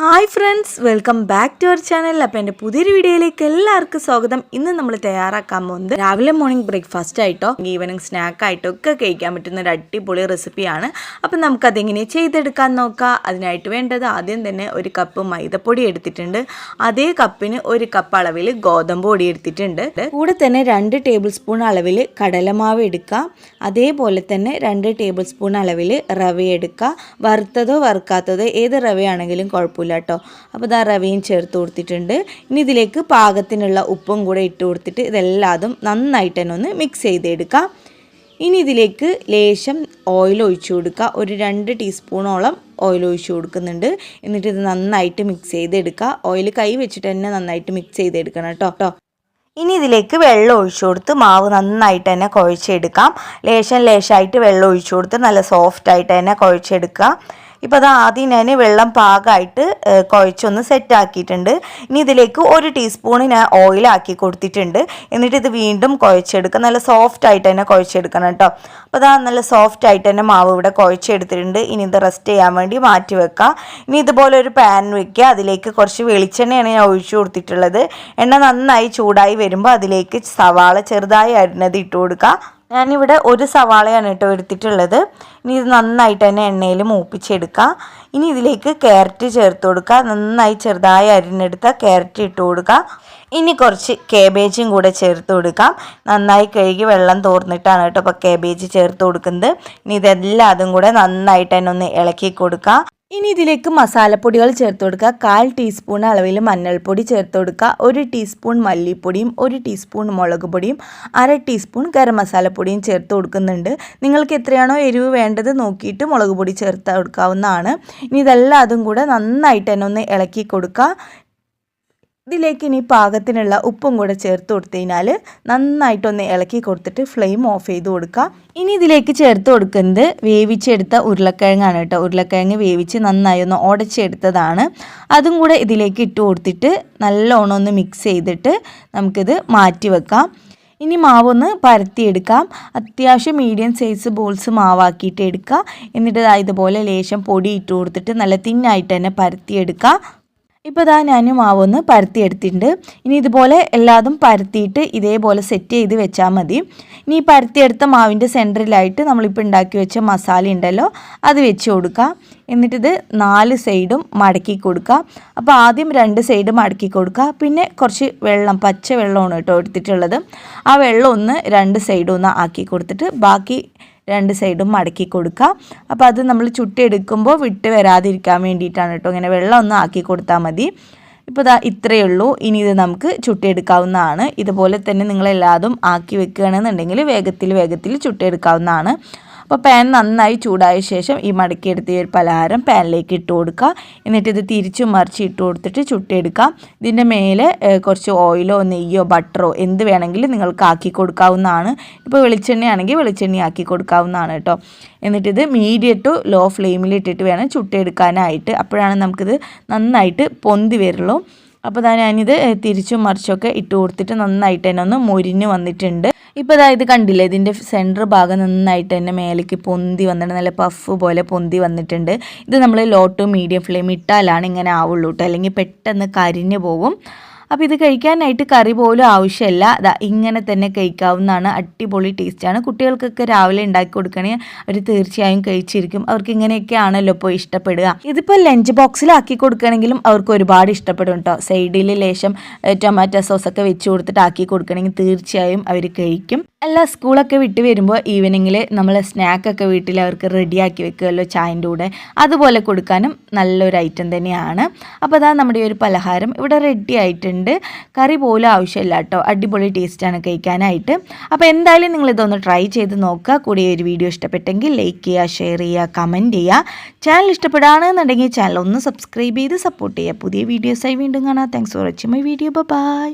Hi friends welcome back to our channel. അപ്പോൾ എന്റെ പുതിയൊരു വീഡിയോയിലേക്ക് എല്ലാവർക്കും സ്വാഗതം. ഇന്ന് നമ്മൾ തയ്യാറാക്കാൻ പോകുന്നത് രാവിലെ മോർണിംഗ് ബ്രേക്ക്ഫാസ്റ്റ് ആയിട്ടോ ഈവനിങ് സ്നാക്ക് ആയിട്ടോ ഒക്കെ കഴിക്കാൻ പറ്റുന്ന ഒരു അടിപൊളി റെസിപ്പിയാണ് അപ്പം നമുക്കതെങ്ങനെ ചെയ്തെടുക്കാൻ നോക്കാം. അതിനായിട്ട് വേണ്ടത് ആദ്യം തന്നെ ഒരു കപ്പ് മൈദപ്പൊടി എടുത്തിട്ടുണ്ട്. അതേ കപ്പിന് ഒരു കപ്പ് അളവിൽ ഗോതമ്പ് പൊടി എടുത്തിട്ടുണ്ട്. കൂടെ തന്നെ രണ്ട് ടേബിൾ സ്പൂൺ അളവിൽ കടലമാവ് എടുക്കുക അതേപോലെ തന്നെ രണ്ട് ടേബിൾ സ്പൂൺ അളവിൽ റവ എടുക്കുക വറുത്തതോ വറുക്കാത്തതോ ഏത് റവയാണെങ്കിലും കുഴപ്പമില്ല. കേട്ടോ അപ്പോൾ ഇതാ റവയും ചേർത്ത് കൊടുത്തിട്ടുണ്ട്. ഇനി ഇതിലേക്ക് പാകത്തിനുള്ള ഉപ്പും കൂടെ ഇട്ട് കൊടുത്തിട്ട് ഇതെല്ലാതും നന്നായിട്ട് തന്നെ ഒന്ന് മിക്സ് ചെയ്തെടുക്കാം. ഇനി ഇതിലേക്ക് ലേശം ഓയിൽ ഒഴിച്ചു കൊടുക്കുക. ഒരു രണ്ട് ടീസ്പൂണോളം ഓയിൽ ഒഴിച്ചു കൊടുക്കുന്നുണ്ട്. എന്നിട്ട് ഇത് നന്നായിട്ട് മിക്സ് ചെയ്തെടുക്കുക. ഓയിൽ കൈ വെച്ചിട്ട് തന്നെ നന്നായിട്ട് മിക്സ് ചെയ്തെടുക്കണം കേട്ടോ. കേട്ടോ ഇനി ഇതിലേക്ക് വെള്ളം ഒഴിച്ചു കൊടുത്ത് മാവ് നന്നായിട്ട് തന്നെ കുഴച്ചെടുക്കാം. ലേശം ലേശമായിട്ട് വെള്ളം ഒഴിച്ചു കൊടുത്ത് നല്ല സോഫ്റ്റായിട്ട് തന്നെ കുഴച്ചെടുക്കുക. ഇപ്പോൾ അത് ആദ്യം ഞാൻ വെള്ളം പാകമായിട്ട് കുഴച്ചൊന്ന് സെറ്റാക്കിയിട്ടുണ്ട്. ഇനി ഇതിലേക്ക് ഒരു ടീസ്പൂൺ ഞാൻ ഓയിലാക്കി കൊടുത്തിട്ടുണ്ട്. എന്നിട്ട് ഇത് വീണ്ടും കുഴച്ചെടുക്കുക നല്ല സോഫ്റ്റ് ആയിട്ട് തന്നെ കുഴച്ചെടുക്കണം കേട്ടോ അപ്പോൾ അതാ നല്ല സോഫ്റ്റ് ആയിട്ട് തന്നെ മാവ് ഇവിടെ കുഴച്ചെടുത്തിട്ടുണ്ട്. ഇനി ഇത് റെസ്റ്റ് ചെയ്യാൻ വേണ്ടി മാറ്റി വെക്കാം. ഇനി ഇതുപോലെ ഒരു പാൻ വെക്കുക. അതിലേക്ക് കുറച്ച് വെളിച്ചെണ്ണയാണ് ഞാൻ ഒഴിച്ചു കൊടുത്തിട്ടുള്ളത്. എണ്ണ നന്നായി ചൂടായി വരുമ്പോൾ അതിലേക്ക് സവാള ചെറുതായി അരിഞ്ഞത് ഇട്ട് കൊടുക്കുക ഞാനിവിടെ ഒരു സവാളയാണ് കേട്ടോ എടുത്തിട്ടുള്ളത്. ഇനി ഇത് നന്നായിട്ട് തന്നെ എണ്ണയിൽ മൂപ്പിച്ചെടുക്കുക. ഇനി ഇതിലേക്ക് ക്യാരറ്റ് ചേർത്ത് കൊടുക്കുക. നന്നായി ചെറുതായി അരിഞ്ഞെടുത്ത ക്യാരറ്റ് ഇട്ട് കൊടുക്കുക. ഇനി കുറച്ച് കേബേജും കൂടെ ചേർത്ത് കൊടുക്കാം നന്നായി കഴുകി വെള്ളം തോർന്നിട്ടാണ് കേട്ടോ അപ്പോൾ കേബേജ് ചേർത്ത് കൊടുക്കുന്നത്. ഇനി ഇതെല്ലാം അതും കൂടെ നന്നായിട്ട് തന്നെ ഒന്ന് ഇളക്കി കൊടുക്കുക. ഇനി ഇതിലേക്ക് മസാലപ്പൊടികൾ ചേർത്ത് കൊടുക്കുക. കാൽ ടീസ്പൂൺ അളവിൽ മഞ്ഞൾപ്പൊടി ചേർത്ത് കൊടുക്കുക. ഒരു ടീസ്പൂൺ മല്ലിപ്പൊടിയും ഒരു ടീസ്പൂൺ മുളക് പൊടിയും അര ടീസ്പൂൺ ഗരം മസാലപ്പൊടിയും ചേർത്ത് കൊടുക്കുന്നുണ്ട്. നിങ്ങൾക്ക് എത്രയാണോ എരിവ് വേണ്ടത് നോക്കിയിട്ട് മുളക് പൊടി ചേർത്ത് കൊടുക്കാവുന്നതാണ്. ഇനി ഇതെല്ലാം അതും കൂടെ നന്നായിട്ട് തന്നെ ഒന്ന് ഇളക്കി കൊടുക്കുക. ഇതിലേക്ക് ഇനി പാകത്തിനുള്ള ഉപ്പും കൂടെ ചേർത്ത് കൊടുത്തതിനാൽ നന്നായിട്ടൊന്ന് ഇളക്കി കൊടുത്തിട്ട് ഫ്ലെയിം ഓഫ് ചെയ്ത് കൊടുക്കുക. ഇനി ഇതിലേക്ക് ചേർത്ത് കൊടുക്കുന്നത് വേവിച്ചെടുത്ത ഉരുളക്കിഴങ്ങാണ് കേട്ടോ. ഉരുളക്കിഴങ്ങ് വേവിച്ച് നന്നായി ഒന്ന് ഉടച്ചെടുത്തതാണ്. അതും കൂടെ ഇതിലേക്ക് ഇട്ട് കൊടുത്തിട്ട് നല്ലോണം ഒന്ന് മിക്സ് ചെയ്തിട്ട് നമുക്കിത് മാറ്റി വെക്കാം. ഇനി മാവൊന്ന് പരത്തിയെടുക്കാം. അത്യാവശ്യം മീഡിയം സൈസ് ബോൾസ് മാവാക്കിയിട്ട് എടുക്കുക. എന്നിട്ട് ഇതുപോലെ ലേശം പൊടി ഇട്ട് കൊടുത്തിട്ട് നല്ല തിന്നായിട്ട് തന്നെ പരത്തിയെടുക്കുക. ഇപ്പോൾ ഇതാ ഞാൻ മാവൊന്ന് പരത്തിയെടുത്തിട്ടുണ്ട് ഇനി ഇതുപോലെ എല്ലാതും പരത്തിയിട്ട് ഇതേപോലെ സെറ്റ് ചെയ്ത് വെച്ചാൽ മതി. ഇനി ഈ പരത്തിയെടുത്ത മാവിന്റെ സെന്ററിലായിട്ട് നമ്മളിപ്പോൾ ഉണ്ടാക്കി വെച്ച മസാല ഉണ്ടല്ലോ അത് വെച്ച് കൊടുക്കുക എന്നിട്ടിത് നാല് സൈഡും മടക്കി കൊടുക്കുക അപ്പോൾ ആദ്യം രണ്ട് സൈഡ് മടക്കി കൊടുക്കുക പിന്നെ കുറച്ച് വെള്ളം പച്ച വെള്ളമാണ് കേട്ടോ എടുത്തിട്ടുള്ളത്. ആ വെള്ളം ഒന്ന് രണ്ട് സൈഡും ഒന്ന് ആക്കി കൊടുത്തിട്ട് ബാക്കി രണ്ട് സൈഡും മടക്കി കൊടുക്കുക. അപ്പോൾ അത് നമ്മൾ ചുട്ടെടുക്കുമ്പോൾ വിട്ട് വരാതിരിക്കാൻ വേണ്ടിയിട്ടാണ് കേട്ടോ. ഇങ്ങനെ വെള്ളം ഒന്ന് ആക്കി കൊടുത്താൽ മതി. ഇപ്പോൾ ഇതാ ഇത്രയേ ഉള്ളൂ. ഇനി ഇത് നമുക്ക് ചുട്ടെടുക്കാവുന്നതാണ്. ഇതുപോലെ തന്നെ നിങ്ങളെല്ലാതും ആക്കി വെക്കുകയാണെന്നുണ്ടെങ്കിൽ വേഗത്തിൽ വേഗത്തിൽ ചുട്ടെടുക്കാവുന്നതാണ്. അപ്പോൾ പാൻ നന്നായി ചൂടായ ശേഷം ഈ മടക്കിയെടുത്ത ഒരു പലഹാരം പാനിലേക്ക് ഇട്ട് കൊടുക്കുക. എന്നിട്ട് ഇത് തിരിച്ചു മറിച്ച് ഇട്ട് കൊടുത്തിട്ട് ചുട്ടെടുക്കാം ഇതിന്റെ മേലെ കുറച്ച് ഓയിലോ നെയ്യോ ബട്ടറോ എന്ത് വേണമെങ്കിലും നിങ്ങൾക്ക് ആക്കി കൊടുക്കാവുന്നതാണ്. ഇപ്പോൾ വെളിച്ചെണ്ണയാണെങ്കിൽ വെളിച്ചെണ്ണ ആക്കി കൊടുക്കാവുന്നതാണ് കേട്ടോ. എന്നിട്ടിത് മീഡിയം ടു ലോ ഫ്ലെയിമിൽ ഇട്ടിട്ട് വേണം ചുട്ടെടുക്കാനായിട്ട്. അപ്പോഴാണ് നമുക്കിത് നന്നായിട്ട് പൊന്തി വരുള്ളൂ. അപ്പോൾ ഞാനിത് തിരിച്ചും മറിച്ചൊക്കെ ഇട്ട് കൊടുത്തിട്ട് നന്നായിട്ട് തന്നെ ഒന്ന് മൊരിഞ്ഞ് വന്നിട്ടുണ്ട്. ഇപ്പോൾ ഇതാ ഇത് കണ്ടില്ലേ? ഇതിന്റെ സെന്റർ ഭാഗം നന്നായിട്ട് തന്നെ മേലേക്ക് പൊന്തി വന്നിട്ട് നല്ല പഫ് പോലെ പൊന്തി വന്നിട്ടുണ്ട്. ഇത് നമ്മൾ ലോ ടു മീഡിയം ഫ്ലെയിം ഇട്ടാലാണ് ഇങ്ങനെ ആവുള്ളൂ കേട്ടോ അല്ലെങ്കിൽ പെട്ടെന്ന് കരിഞ്ഞു പോകും. അപ്പോൾ ഇത് കഴിക്കാനായിട്ട് കറി പോലും ആവശ്യമില്ല. അതാ ഇങ്ങനെ തന്നെ കഴിക്കാവുന്നതാണ്. അടിപൊളി ടേസ്റ്റാണ് കുട്ടികൾക്കൊക്കെ രാവിലെ ഉണ്ടാക്കി കൊടുക്കണേ അവർ തീർച്ചയായും കഴിച്ചിരിക്കും. അവർക്ക് ഇങ്ങനെയൊക്കെ ആണല്ലോ ഇപ്പോൾ ഇഷ്ടപ്പെടുക. ഇതിപ്പോൾ ലഞ്ച് ബോക്സിലാക്കി കൊടുക്കണമെങ്കിലും അവർക്ക് ഒരുപാട് ഇഷ്ടപ്പെടും കേട്ടോ സൈഡിൽ ലേശം ടൊമാറ്റോ സോസൊക്കെ വെച്ച് കൊടുത്തിട്ട് ആക്കി കൊടുക്കണമെങ്കിൽ തീർച്ചയായും അവർ കഴിക്കും. അല്ല സ്കൂളൊക്കെ വിട്ട് വരുമ്പോൾ ഈവനിങ്ങിൽ നമ്മൾ സ്നാക്കൊക്കെ വീട്ടിൽ അവർക്ക് റെഡിയാക്കി വെക്കുമല്ലോ ചായന്റെ കൂടെ. അതുപോലെ കൊടുക്കാനും നല്ലൊരു ഐറ്റം തന്നെയാണ്. അപ്പോൾ അതാ നമ്മുടെ ഒരു പലഹാരം. ഇവിടെ റെഡി ആയിട്ടുണ്ട്. കറി പോലും ആവശ്യമില്ല കേട്ടോ. അടിപൊളി ടേസ്റ്റാണ് കഴിക്കാനായിട്ട്. അപ്പോൾ എന്തായാലും നിങ്ങളിതൊന്ന് ട്രൈ ചെയ്ത് നോക്കുക. കൂടി ഒരു വീഡിയോ ഇഷ്ടപ്പെട്ടെങ്കിൽ ലൈക്ക് ചെയ്യുക ഷെയർ ചെയ്യുക കമന്റ് ചെയ്യുക. ചാനൽ ഇഷ്ടപ്പെടുകയാണെന്നുണ്ടെങ്കിൽ ചാനൽ ഒന്ന് സബ്സ്ക്രൈബ് ചെയ്ത് സപ്പോർട്ട് ചെയ്യുക. പുതിയ വീഡിയോസായി വീണ്ടും കാണാം. Thanks for watching my video bye